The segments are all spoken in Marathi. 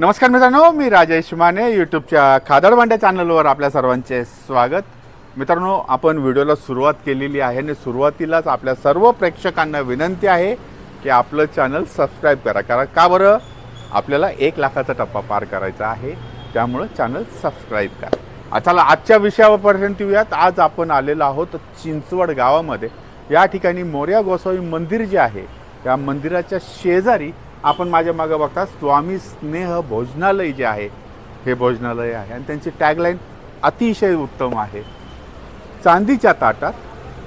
नमस्कार मित्रांनो मी राजेश माने यूट्यूबच्या खादडवांड्या चॅनलवर आपल्या सर्वांचे स्वागत. मित्रांनो आपण व्हिडिओला सुरुवात केलेली आहे आणि सुरुवातीलाच आपल्या सर्व प्रेक्षकांना विनंती आहे की आपलं चॅनल सबस्क्राईब करा. कारण का बरं? आपल्याला एक लाखाचा टप्पा पार करायचा आहे. त्यामुळं चॅनल सबस्क्राईब करा. आ, चला आजच्या विषयापर्यंत येऊयात. आज आपण आलेलो आहोत चिंचवड गावामध्ये. या ठिकाणी मोर्या गोसावी मंदिर जे आहे त्या मंदिराच्या शेजारी आपण माझ्या मागं बघता स्वामी स्नेह भोजनालय जे आहे हे भोजनालय आहे. आणि त्यांची टॅगलाईन अतिशय उत्तम आहे. चांदीच्या ताटात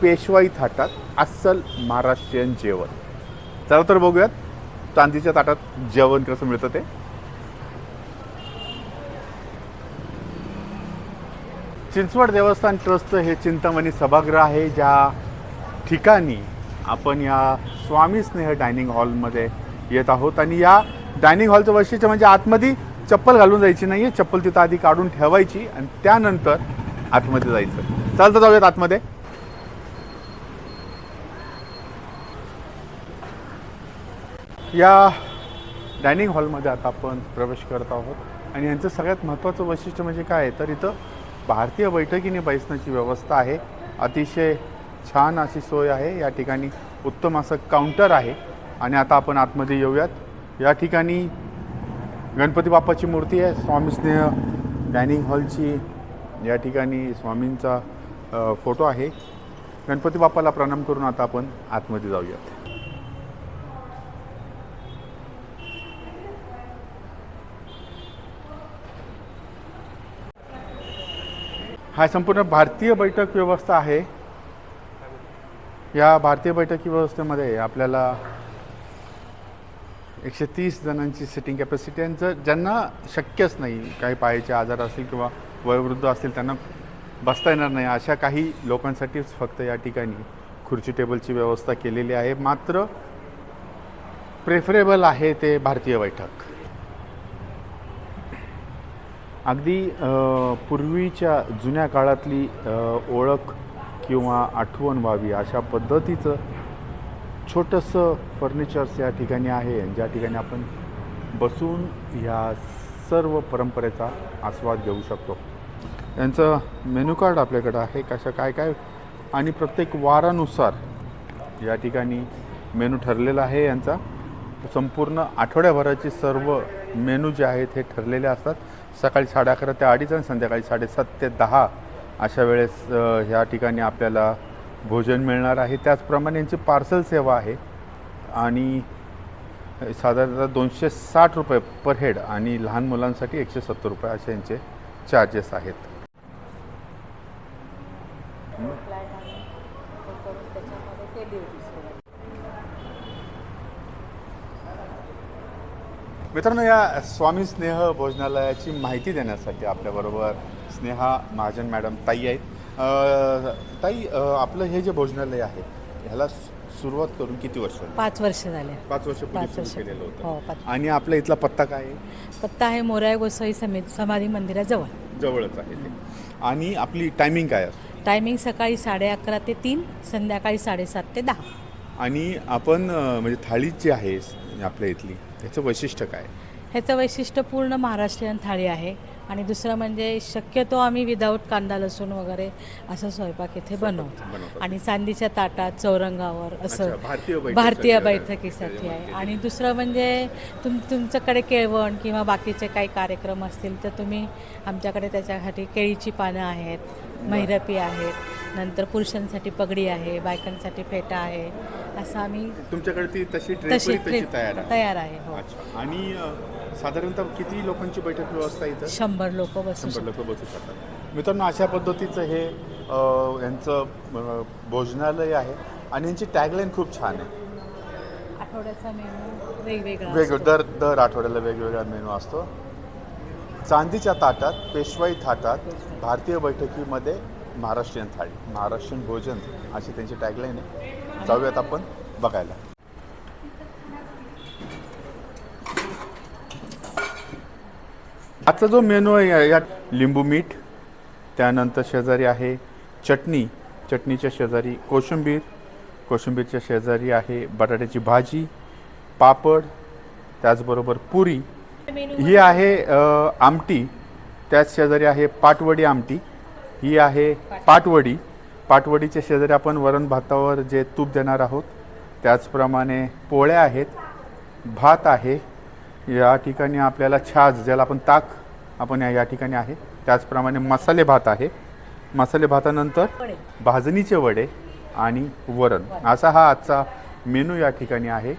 पेशवाई थाटात अस्सल महाराष्ट्रीयन जेवण. चला तर बघूयात चांदीच्या ताटात जेवण कसं मिळतं ते. चिंचवड देवस्थान ट्रस्ट हे चिंतामणी सभागृह आहे ज्या ठिकाणी आपण या स्वामी स्नेह डायनिंग हॉलमध्ये येत आहोत. आणि या डायनिंग हॉलचं वैशिष्ट्य म्हणजे आतमध्ये चप्पल घालून जायची नाही आहे चप्पल तिथं आधी काढून ठेवायची आणि त्यानंतर आतमध्ये जायचं. चालतं जाऊयात आतमध्ये. या डायनिंग हॉलमध्ये आता आपण प्रवेश करत आहोत. आणि यांचं सगळ्यात महत्त्वाचं वैशिष्ट्य म्हणजे काय आहे? तर इथं भारतीय बैठकीने बैसण्याची व्यवस्था आहे. अतिशय छान अशी सोय आहे. या ठिकाणी उत्तम असं काउंटर आहे. आणि आता आपण आतमध्ये येऊयात. या ठिकाणी गणपती बाप्पाची मूर्ती आहे. स्वामी स्नेह डायनिंग हॉलची या ठिकाणी स्वामींचा फोटो आहे. गणपती बाप्पाला प्रणाम करून आता आपण आतमध्ये जाऊयात. हा संपूर्ण भारतीय बैठक व्यवस्था आहे. या भारतीय बैठकी व्यवस्थेमध्ये आपल्याला एकशे तीस जणांची सिटिंग कॅपॅसिटी आहे. जर ज्यांना शक्यच नाही काही पायाचे आजार असतील किंवा वयोवृद्ध असतील त्यांना बसता येणार नाही. अशा काही लोकांसाठीच फक्त या ठिकाणी खुर्ची टेबलची व्यवस्था केलेली आहे. मात्र प्रेफरेबल आहे ते भारतीय बैठक. अगदी पूर्वीच्या जुन्या काळातली ओळख किंवा आठवण व्हावी अशा पद्धतीचं छोटंसं फर्निचर्स या ठिकाणी आहे ज्या ठिकाणी आपण बसून ह्या सर्व परंपरेचा आस्वाद घेऊ शकतो. यांचं मेनू कार्ड आपल्याकडं आहे कशा काय काय आणि प्रत्येक वारानुसार या ठिकाणी मेनू ठरलेला आहे. यांचा संपूर्ण आठवड्याभराचे सर्व मेनू जे आहेत हे ठरलेले असतात. सकाळी साडे अकरा ते अडीच आणि संध्याकाळी साडेसात ते दहा अशा वेळेस ह्या ठिकाणी आपल्याला भोजन मिळणार आहे. त्याचप्रमाणे यांची पार्सल सेवा आहे. आणि साधारणतः दोनशे साठ रुपये पर हेड आणि लहान मुलांसाठी एकशे सत्तर रुपये असे यांचे चार्जेस आहेत. मित्रांनो या स्वामी स्नेह भोजनालयाची माहिती देण्यासाठी आपल्याबरोबर स्नेहा महाजन मॅडम ताई आहेत. ताई आपलं हे जे भोजनालय आहे ह्याला सुरुवात करून किती वर्ष? पाच वर्ष झाले. पाच वर्षापूर्वी पाच वर्ष. केलेलं हो होतं आणि आपला इथला पत्ता काय आहे? पत्ता आहे मोराय गोसाई समेत समाधी मंदिराजवळ. जवळच आहे आणि आपली टायमिंग काय असते? टायमिंग सकाळी साडे अकरा ते तीन संध्याकाळी साडेसात ते दहा. आणि आपण म्हणजे थाळी जी आहे आपल्या इथली त्याचं वैशिष्ट्य काय? ह्याचं वैशिष्ट्य पूर्ण महाराष्ट्रीयन थाळी आहे. आणि दुसरं म्हणजे शक्यतो आम्ही विदाऊट कांदा लसूण वगैरे असं स्वयंपाक इथे बनवतो. आणि चांदीच्या ताटात चौरंगावर असं भारतीय बैठकीसाठी आहे. आणि दुसरं म्हणजे तुम तुमच्याकडे केळवण किंवा बाकीचे काही कार्यक्रम असतील तर तुम्ही आमच्याकडे त्याच्यासाठी केळीची पानं आहेत महिरपी आहेत नंतर पुरुषांसाठी पगडी आहे बायकांसाठी फेटा आहे असं आम्ही तुमच्याकडे ती तशी तशी तयार आहे. तयार आहे हो. अच्छा. आणि अ, साधारणतः किती लोकांची बैठक व्यवस्था इथं? शंभर लोक बसू शंभर शकतात. लोक बसू शकतात. मित्रांनो अशा पद्धतीचं हे अ, यांचं अ, भोजनालय आहे आणि यांची टॅगलाईन खूप छान आहे. आठवड्याचा मेनू वेगवेगळा असतो. दर दर आठवड्याला वेगवेगळा मेनू असतो. चांदीच्या ताटात पेशवाई थाटात भारतीय बैठकीमध्ये महाराष्ट्रीयन थाळी महाराष्ट्रीयन भोजन अशी त्यांची टॅगलाईन आहे. जाऊयात आपण बघायला. आजचा जो मेनू आहे या- यात लिंबू मीठ त्यानंतर शेजारी आहे चटणी. चटणीच्या शेजारी कोशिंबीर. कोशिंबीरच्या शेजारी आहे बटाट्याची भाजी पापड त्याचबरोबर पुरी. ही आहे आमटी. त्याच शेजारी आहे पाटवडी आमटी. ही आहे पाटवडी. पाटवडीच्या शेजारी आपण वरण भातावर जे तूप देणार आहोत त्याचप्रमाणे पोळ्या आहेत भात आहे. या ठिकाणी आपल्याला छाज ज्याला आपण ताक आपण या- या ठिकाणी आहे. त्याचप्रमाणे मसाले भात आहे. मसाले भातानंतर. भाजणीचे वडे आणि वरण. असा हा आजचा मेनू या ठिकाणी आहे.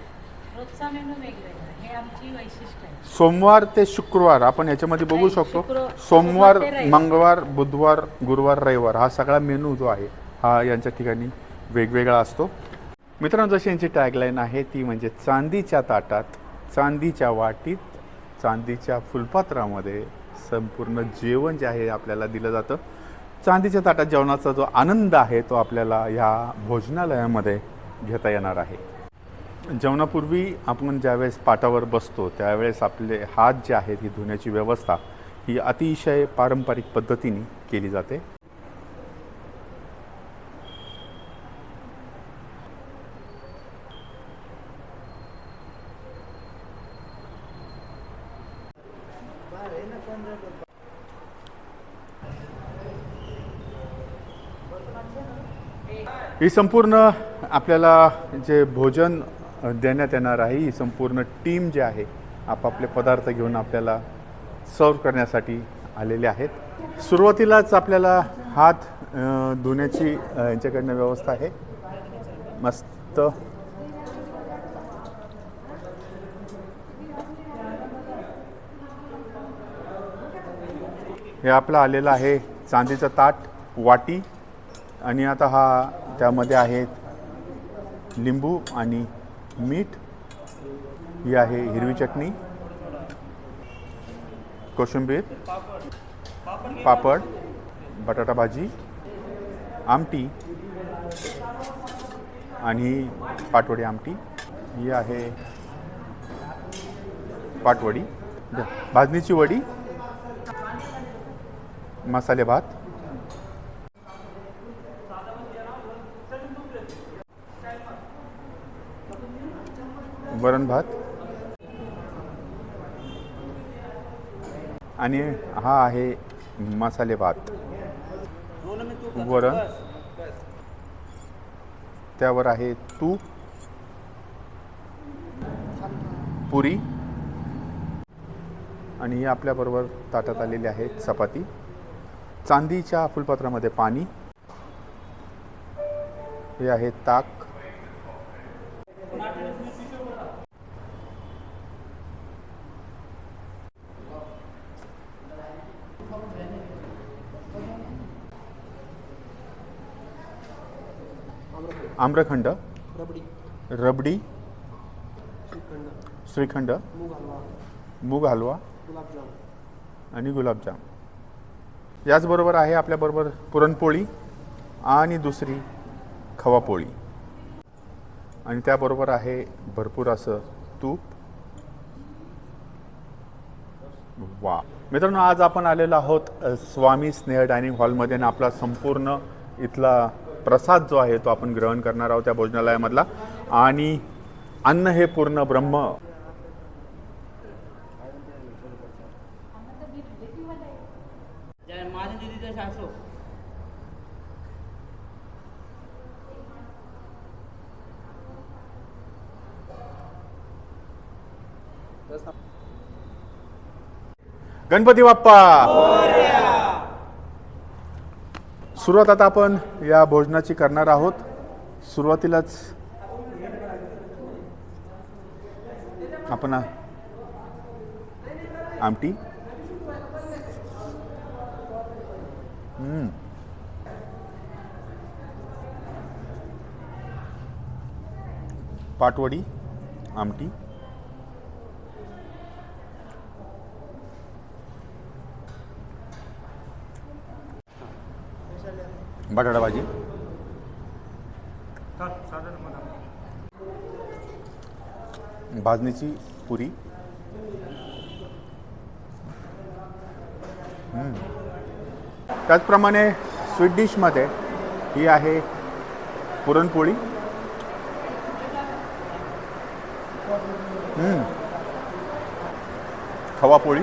सोमवार ते शुक्रवार आपण याच्यामध्ये बघू शकतो. सोमवार. मंगळवार बुधवार गुरुवार रविवार हा सगळा मेनू जो आहे हा यांच्या ठिकाणी वेगवेगळा असतो. मित्रांनो जशी यांची टॅगलाईन आहे ती म्हणजे चांदीच्या ताटात चांदीच्या वाटीत चांदीच्या फुलपात्रामध्ये संपूर्ण जेवण जे आहे आपल्याला दिलं जातं. चांदीच्या ताटात जेवणाचा जो आनंद आहे तो आपल्याला ह्या भोजनालयामध्ये घेता येणार आहे. जेवणापूर्वी आपण ज्यावेळेस पाटावर बसतो त्यावेळेस आपले हात जे आहेत ही धुण्याची व्यवस्था ही अतिशय पारंपरिक पद्धतीने केली जाते. ही संपूर्ण आपल्याला जे भोजन देण्यात येणार आहे. ही संपूर्ण टीम जी आहे आपापले पदार्थ घेऊन आपल्याला सर्व करण्यासाठी आलेले आहेत. सुरुवातीलाच आपल्याला हात धुण्याची यांच्याकडनं व्यवस्था आहे. मस्त. हे आपलं आलेलं आहे चांदीचं ताट वाटी. आणि आता हा त्यामध्ये आहेत लिंबू आणि मीठ ही आहे हिरवी चटणी कोशिंबीर पापड बटाटा भाजी आमटी आणि पाटवडी आमटी. ही आहे पाटवडी. भाजणीची वडी मसाले भात वरण भात. आणि हा आहे मसाले भात. वरण. त्यावर आहे तूप. पुरी. आणि ही आपल्याबरोबर ताटात आलेली आहे चपाती. चांदीच्या फुलपात्रामध्ये पाणी. हे आहे ताक. आम्रखंड रबडी. रबडी श्रीखंड. मूग हलवा. आणि गुलाबजाम. याचबरोबर आहे आपल्याबरोबर पुरणपोळी आणि दुसरी खवापोळी. आणि त्याबरोबर आहे भरपूर असं तूप. वा. मित्रांनो आज आपण आलेलो आहोत स्वामी स्नेह डायनिंग हॉलमध्ये आणि आपला संपूर्ण इथला प्रसाद जो आहे तो आपण ग्रहण करणार आहोत त्या भोजनालयामधला. आणि अन्न हे पूर्ण ब्रह्म. गणपती बाप्पा! सुरुवात आता आपण या भोजनाची करणार आहोत. सुरुवातीलाच आपण आमटी. हम्म. पाटवडी आमटी. बटाटा भाजी. भाजणीची पुरी. त्याचप्रमाणे स्वीट डिशमध्ये ही आहे पुरणपोळी. खवापोळी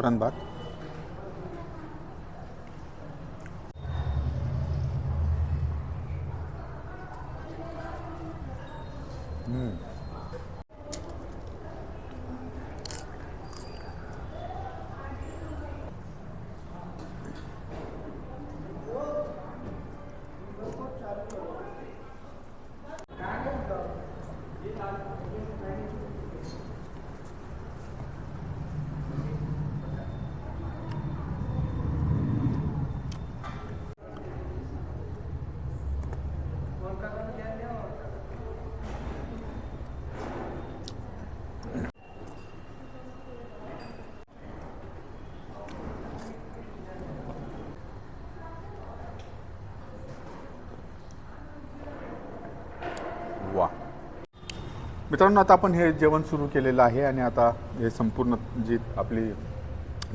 वरण भात वा मित्रांनो आता आपण हे जेवण सुरू केलेलं आहे आणि आता हे संपूर्ण जी आपली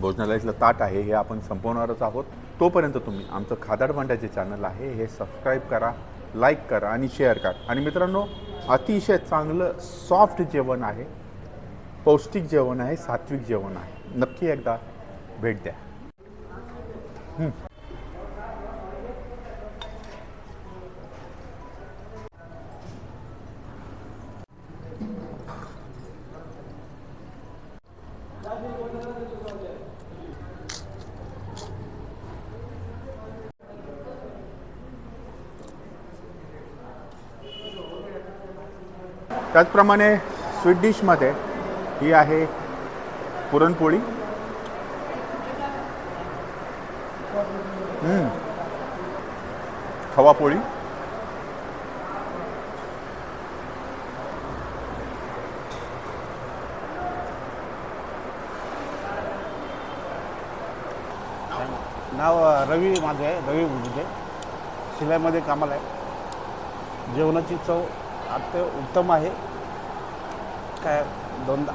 भोजनालयातलं ताट आहे हे आपण संपवणारच आहोत. तोपर्यंत तुम्ही आमचं खादाड भांड्याचे चॅनल आहे हे सबस्क्राईब करा लाईक करा आणि शेअर करा. आणि मित्रांनो अतिशय चांगलं सॉफ्ट जेवण आहे पौष्टिक जेवण आहे सात्विक जेवण आहे. नक्की एकदा भेट द्या. त्याचप्रमाणे स्वीट डिशमध्ये ही आहे पुरणपोळी. खवापोळी खवा पोळी. नाव रवी माझं आहे रवी बुजुके शिलाईमध्ये कामाला आहे. जेवणाची चव अत्य उत्तम आहे. काय दोनदा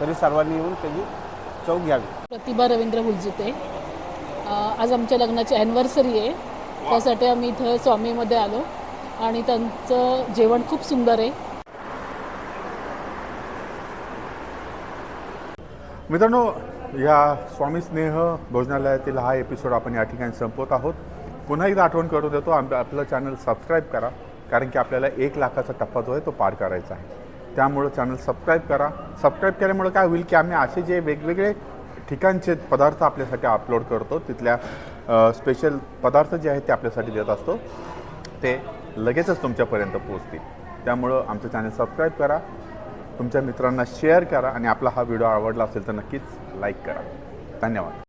तरी सर्वांनी येऊन त्याची चव घ्यावी. प्रतिभा रवींद्र हुलजुते. अ, आज आमच्या लग्नाची ॲनिव्हर्सरी आहे. त्यासाठी आम्ही इथं स्वामीमध्ये आलो आणि त्यांचं जेवण खूप सुंदर आहे. मित्रांनो या स्वामी स्नेह भोजनालयातील हा एपिसोड आपण या ठिकाणी संपवत आहोत. पुन्हा एकदा आठवण करून देतो आम आपलं चॅनल सबस्क्राईब करा. कारण की आपल्याला एक लाखाचा टप्पा जो आहे तो पार करायचा आहे. त्यामुळं चॅनल सबस्क्राईब करा. सबस्क्राईब केल्यामुळं काय होईल की आम्ही असे जे वेगवेगळे ठिकाणचे पदार्थ आपल्यासाठी अपलोड करतो तिथल्या स्पेशल पदार्थ जे आहेत ते आपल्यासाठी देत असतो ते लगेचच तुमच्यापर्यंत पोहोचतील. त्यामुळं आमचं चॅनल सबस्क्राईब करा. तुमच्या मित्रांना शेअर करा आणि आपला हा व्हिडिओ आवडला असेल तर नक्कीच लाईक करा. धन्यवाद.